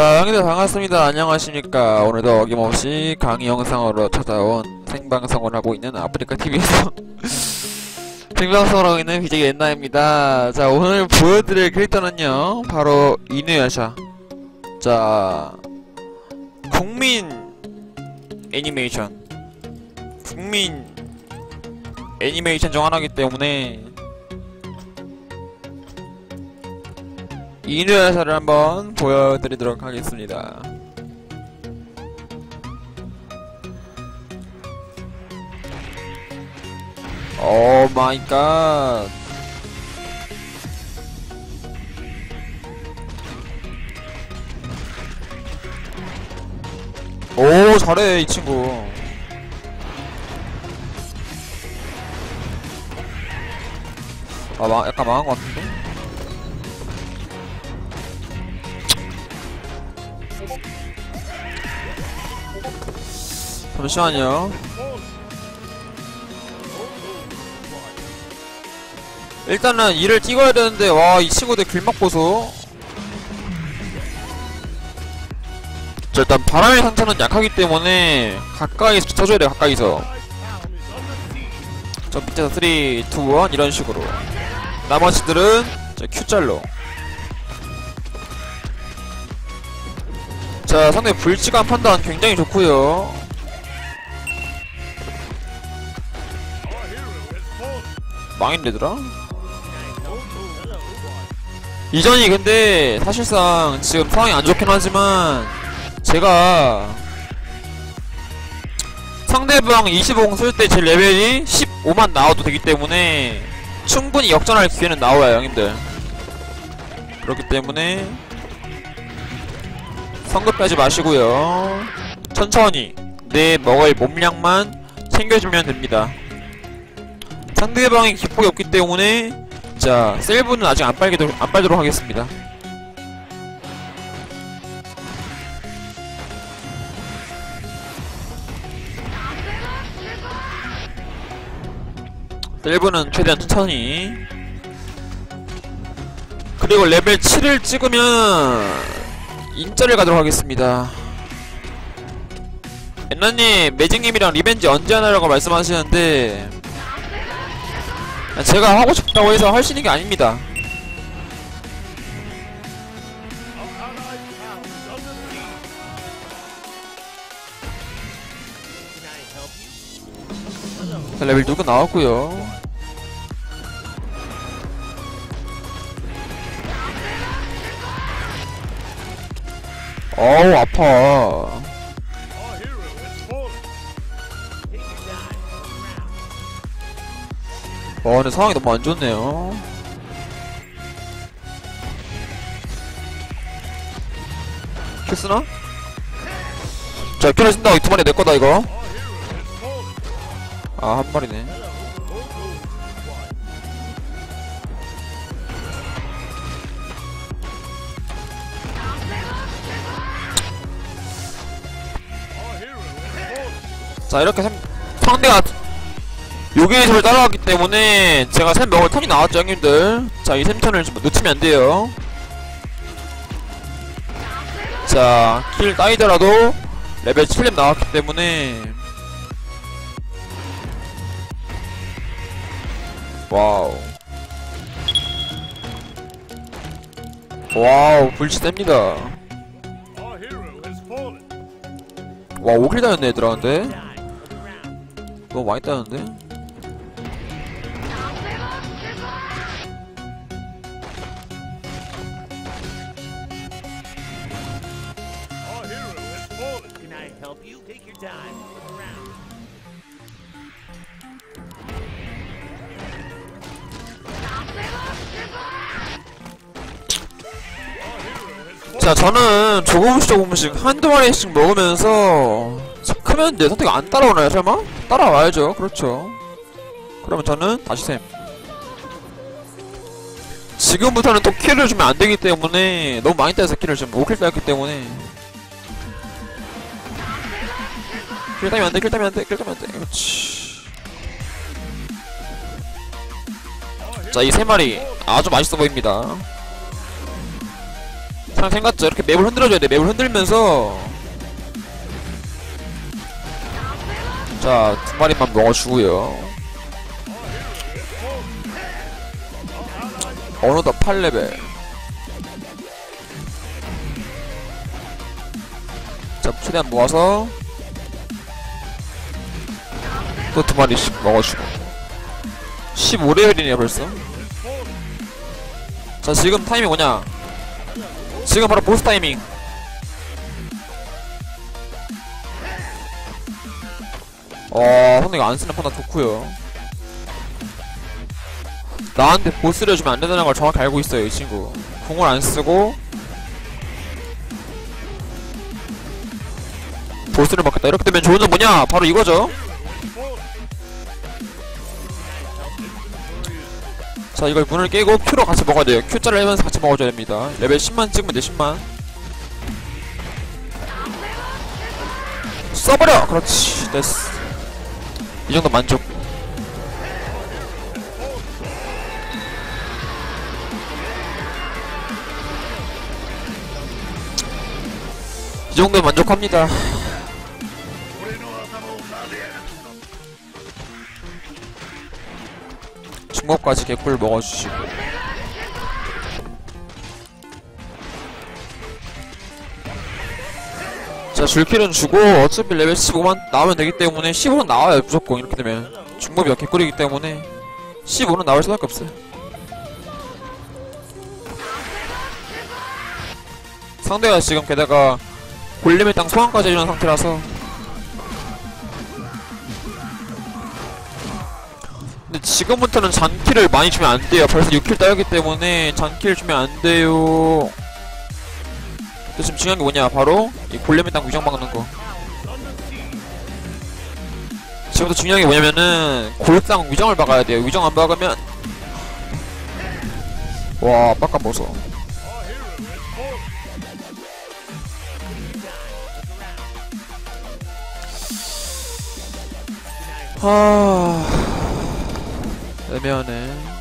자, 형님들 반갑습니다. 안녕하십니까. 오늘도 어김없이 강의 영상으로 찾아온 생방송을 하고 있는 아프리카 TV에서 생방송을 하고 있는 BJ 엔나입니다. 자, 오늘 보여드릴 캐릭터는요, 바로 이누야샤. 자, 국민 애니메이션. 국민 애니메이션 중 하나이기 때문에 이누야샤를 한번 보여드리도록 하겠습니다. 오 마이 갓. 오 잘해 이 친구. 아 마, 약간 망한 것 같은데? 잠시만요. 일단은 이를 찍어야 되는데 와 이 친구들 길막 보소. 자 일단 바람의 상처는 약하기 때문에 가까이서 쳐줘야 돼 가까이서. 저 밑에서 3, 2, 1 이런 식으로. 나머지들은 저 Q짤로. 자 상대 불치감 판단 굉장히 좋고요. 망했네더라? 이전이 근데 사실상 지금 상황이 안 좋긴 하지만 제가 상대방 25공 쓸 때 제 레벨이 15만 나와도 되기 때문에 충분히 역전할 기회는 나와요 형님들. 그렇기 때문에 성급하지 마시고요. 천천히 내 먹을 몸량만 챙겨주면 됩니다 상대방의 기폭이 없기 때문에 자 셀브는 아직 안 빨기도록 안 빨도록 하겠습니다. 셀브는 최대한 천천히 그리고 레벨 7을 찍으면 인자를 가도록 하겠습니다. 엔나님 매직님이랑 리벤지 언제 하나라고 말씀하시는데 제가 하고 싶다고 해서 할 수 있는 게 아닙니다. 자, 레벨 누구 나왔고요. 어우 아파. 와 근데 상황이 너무 안 좋네요. 큐스나? 자, 큐를 쓴다. 이두 마리 내 거다 이거. 아, 한 마리네. 자, 이렇게 삼, 상대가 요게 저를 따라왔기 때문에 제가 샘 먹을 턴이 나왔죠 형님들. 자 이 샘턴을 좀 놓치면 안 돼요. 자킬 따이더라도 레벨 7렙 나왔기 때문에. 와우. 와우 불치 셉니다. 와 5킬 다녔네 얘들아 근데. 너무 많이 따는데 help you? Take your time. Look around. 자 저는 조금씩 조금씩 한두 마리씩 먹으면서 크면 내 선택 안 따라오나요 설마? 따라와야죠 그렇죠 그러면 저는 다시 샘 지금부터는 또 킬을 주면 안 되기 때문에 너무 많이 따서 킬을 지금 5킬 따였기 때문에 킬 따면 안돼 킬 따면 안돼 킬 따면 안돼. 그렇지. 자이 세 마리 아주 맛있어 보입니다. 그냥 생각죠? 이렇게 맵을 흔들어줘야 돼 맵을 흔들면서. 자두 마리만 먹어주고요. 어느덧 8레벨. 자 최대한 모아서 또 두 마리씩 먹어주고. 15레벨이네요 벌써. 자 지금 타이밍 뭐냐? 지금 바로 보스 타이밍. 어 상대가 안 쓰는 판단 좋구요. 나한테 보스를 주면 안 된다는 걸 정확히 알고 있어요 이 친구. 궁을 안 쓰고 보스를 받겠다. 이렇게 되면 좋은 점 뭐냐? 바로 이거죠 자 이걸 문을 깨고 Q로 같이 먹어야 돼요. Q자를 하면서 같이 먹어줘야 됩니다. 레벨 10만 찍으면 돼 10만. 써버려! 그렇지 됐어. 이 정도 만족. 이 정도면 만족합니다 중목까지 개꿀 먹어주시고. 자 줄킬은 주고 어차피 레벨 15만 나오면 되기 때문에 15는 나와요 무조건. 이렇게 되면. 중목이 개꿀이기 때문에. 15는 나올 수밖에 없어요. 상대가 지금 게다가 골렘의 땅 소환까지 해주는 상태라서 지금부터는 잔키를 많이 주면 안 돼요. 벌써 6킬 따였기 때문에 잔키를 주면 안 돼요. 근데 지금 중요한 게 뭐냐? 바로 이 골렘의 땅 위장 박는 거. 지금부터 중요한 게 뭐냐면은 골땅 위장을 박아야 돼요. 위장 안 박으면 와 빡까 보소. 하 애매하네.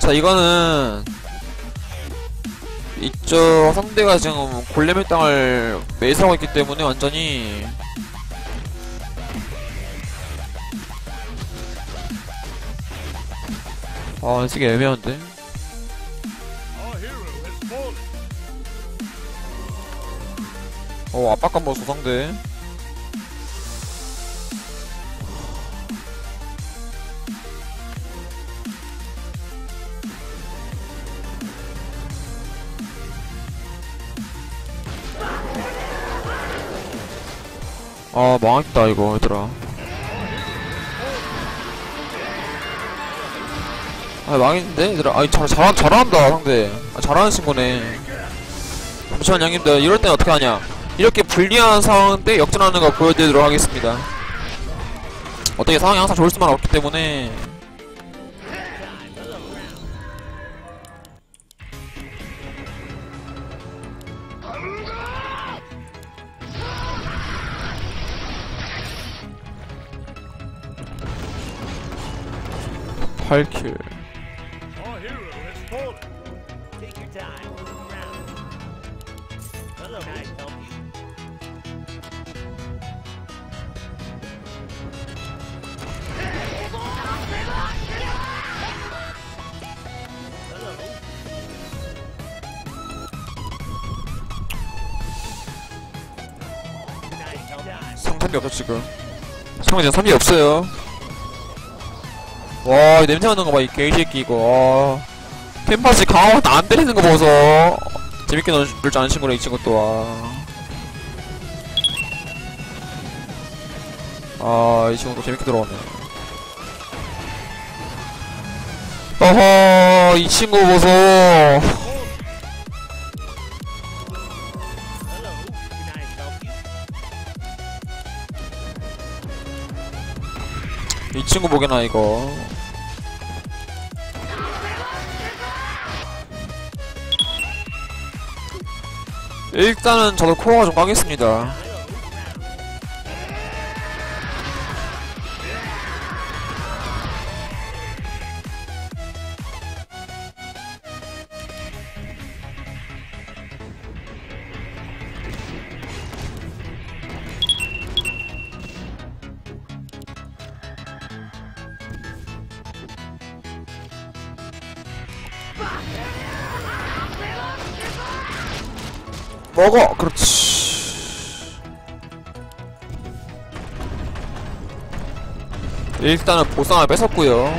자 이거는 이쪽 상대가 지금 골렘의 땅을 매수하고 있기 때문에 완전히 아 쓰기 애매한데? 어 압박감 보소 상대. 아 망했다 이거 얘들아 아 망했는데 얘들아? 아이 잘, 잘, 잘한다 상대. 아, 잘하는 친구네. 잠시만 양님들 이럴 땐 어떻게 하냐? 이렇게 불리한 상황 때 역전하는 거 보여드리도록 하겠습니다. 어떻게 상황이 항상 좋을 수만 없기 때문에. 팔킬 3개 없어 지금. 상황이 3개 없어요. 와 냄새 나는 거봐이 개새끼 이거. 아. 템파스 강화도 안 때리는 거 보소 재밌게 놀지 않은 친구네 이 친구 또와. 아이 친구 또 아, 재밌게 들어왔네. 어허 이 친구 보소. 친구 보게나 이거. 일단은 저도 코어가 좀 까겠습니다. 먹어! 그렇지. 일단은 보상을 뺏었고요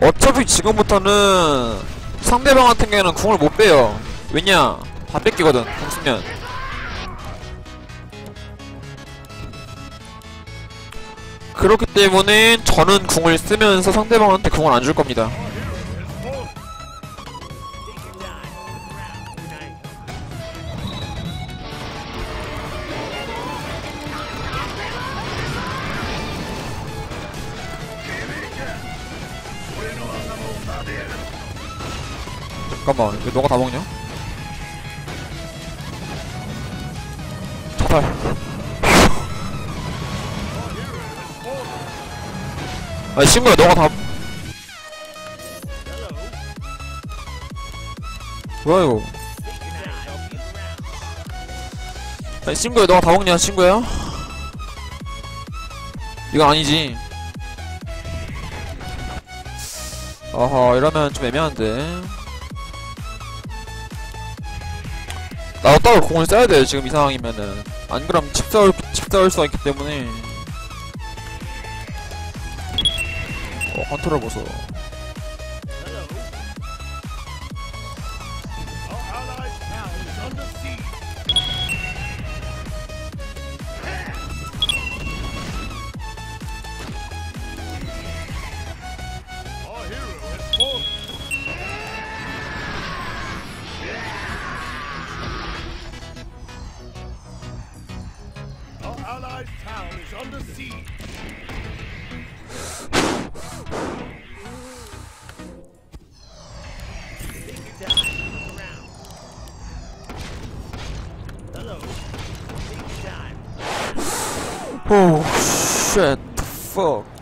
어차피 지금부터는 상대방 같은 경우에는 궁을 못 빼요. 왜냐? 다 뺏기거든, 궁 쓰면. 그렇기 때문에 저는 궁을 쓰면서 상대방한테 궁을 안 줄 겁니다. 잠깐만, 왜 너가 다 먹냐? 차달. 아, 친구야, 너가 다. 뭐야, 이거. 아니, 친구야, 너가 다 먹냐, 친구야? 이건 아니지. 어허, 이러면 좀 애매한데. 나도 따로 공을 써야 돼, 지금 이 상황이면은. 안 그럼 칩 싸울, 칩 싸울 수가 있기 때문에. 어, 컨트롤 보소. town is under siege. Oh shit, fuck.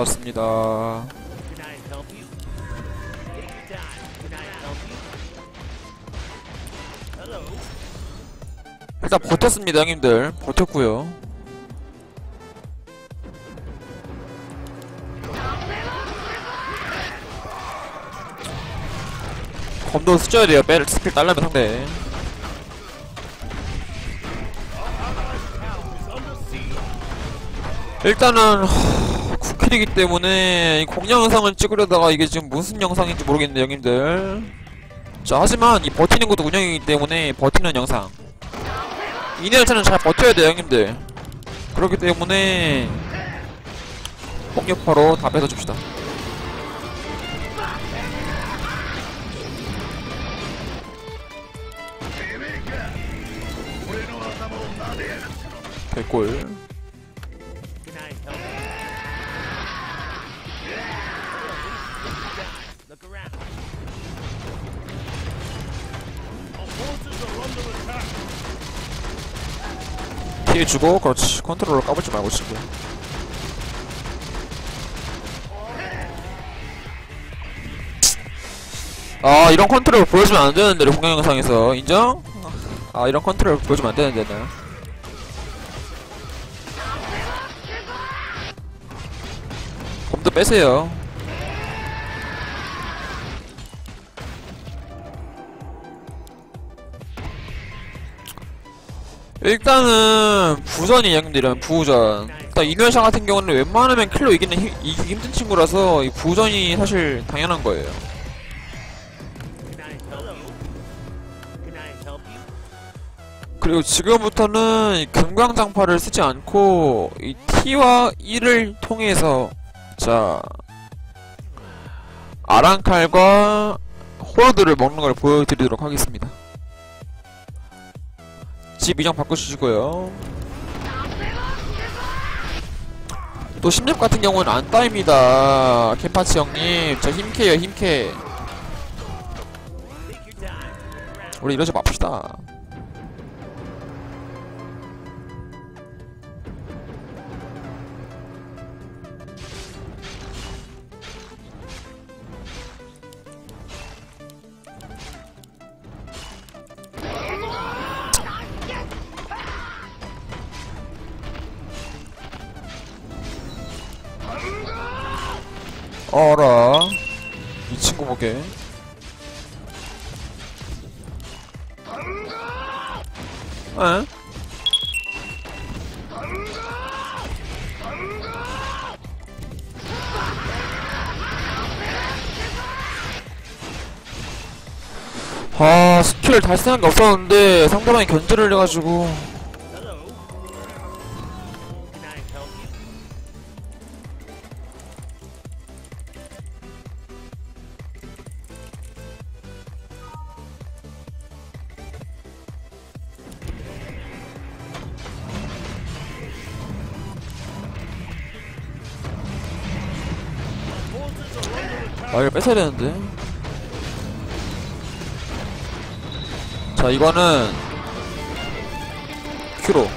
Hello. 일단 버텼습니다, 형님들. 버텼고요. 검도 쓰셔야 돼요. 뺄 스킬 딸라면 상대. 일단은 하, 9킬이기 때문에 이 공략 영상을 찍으려다가 이게 지금 무슨 영상인지 모르겠는데 형님들. 자 하지만 이 버티는 것도 운영이기 때문에 버티는 영상. 이네열차는 잘 버텨야 돼요 형님들. 그렇기 때문에 폭력파로 다 뺏어줍시다. 개꿀. 피해주고 그렇지. 컨트롤러 까불지 말고 친구 아 이런 컨트롤 보여주면 안 되는데 공격 영상에서. 인정? 아 이런 컨트롤 보여주면 안 되는데 나 검도 빼세요 일단은 부전이 양들이랑 부전. 일단 이면샤 같은 경우는 웬만하면 킬로 이기는 힘, 이기 힘든 친구라서 이 부전이 사실 당연한 거예요 그리고 지금부터는 금광장파를 쓰지 않고 이 T와 E를 통해서 자 아랑칼과 호로드를 먹는 걸 보여드리도록 하겠습니다 집 이정 바꾸시고요. 또 10렙 같은 경우는 안 따입니다. 캠파치 형님. 저 힘캐요, 힘캐. 우리 이러지 맙시다. 어라. 이 친구 보게. 에? 아 스킬을 달성한 게 없었는데 상대방이 견제를 해가지고 아 이거 뺏어야 되는데. 자 이거는 큐로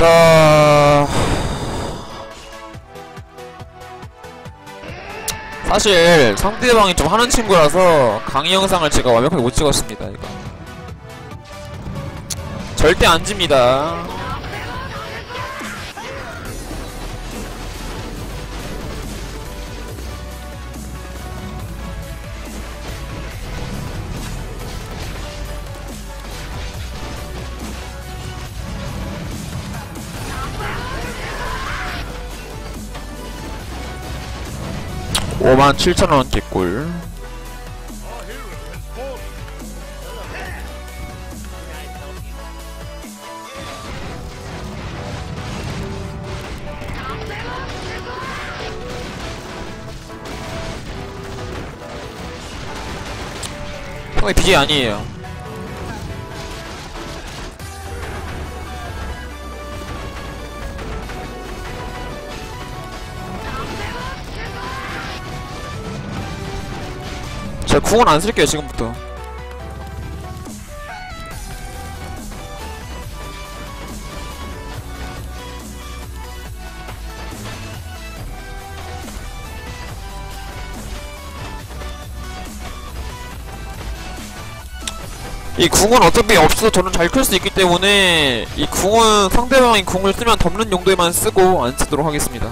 자. 사실 상대방이 좀 하는 친구라서 강의 영상을 제가 완벽하게 못 찍었습니다 이거. 절대 안 집니다 57,000원 개꿀. 형이 비게 아니에요. 제가 궁은 안 쓸게요 지금부터 이 궁은 어차피 없어서 저는 잘 클 수 있기 때문에 이 궁은 상대방이 궁을 쓰면 덮는 용도에만 쓰고 안 쓰도록 하겠습니다.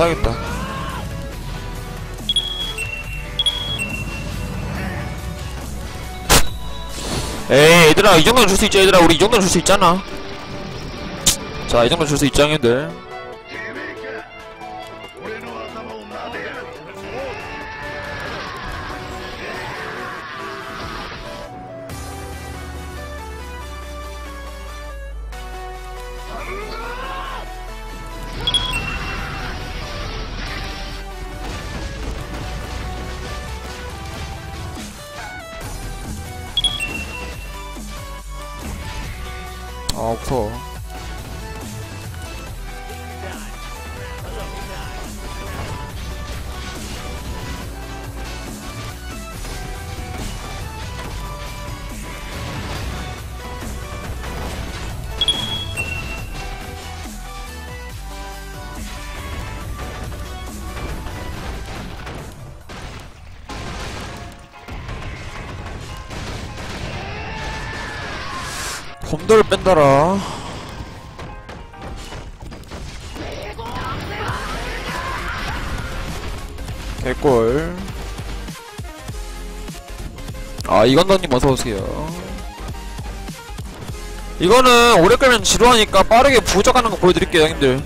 아 써야겠다. 에이 얘들아 이 정도는 줄 수 있지 얘들아 우리 이 정도는 줄 수 있잖아. 자 이 정도 줄수 있죠 형님들. 包括 검도를 뺀다라. 개꿀. 아 이건더님 어서오세요. 이거는 오래 끌면 지루하니까 빠르게 부적하는 거 보여드릴게요 형님들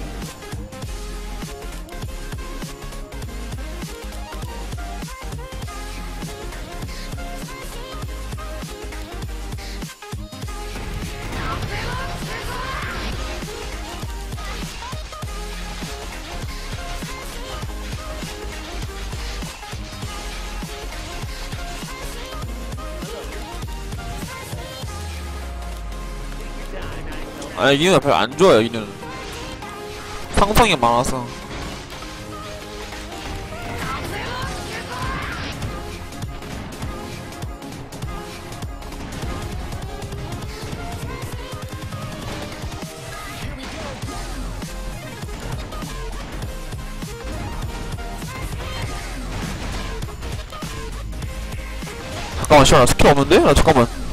아 이는 별로 안 좋아요 이는 상상이 많아서. 잠깐만 시원아 스킬 없는데? 나 잠깐만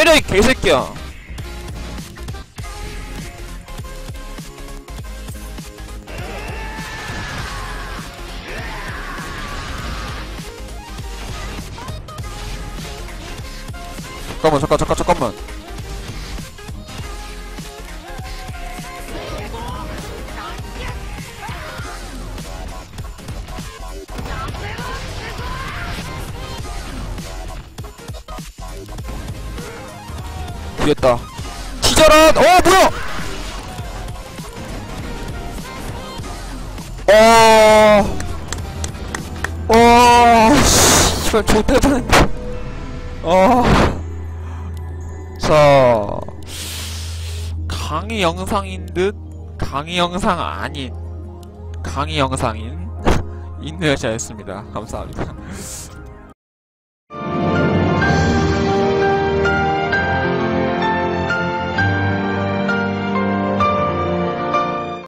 때려 이 개새끼야 되겠다. 티저라 어 뭐야! 어... 어... 씨발 좋대 뻔했네. 어... 자... 강의 영상인 듯 강의 영상 아닌 강의 영상인 인내하셨습니다. 감사합니다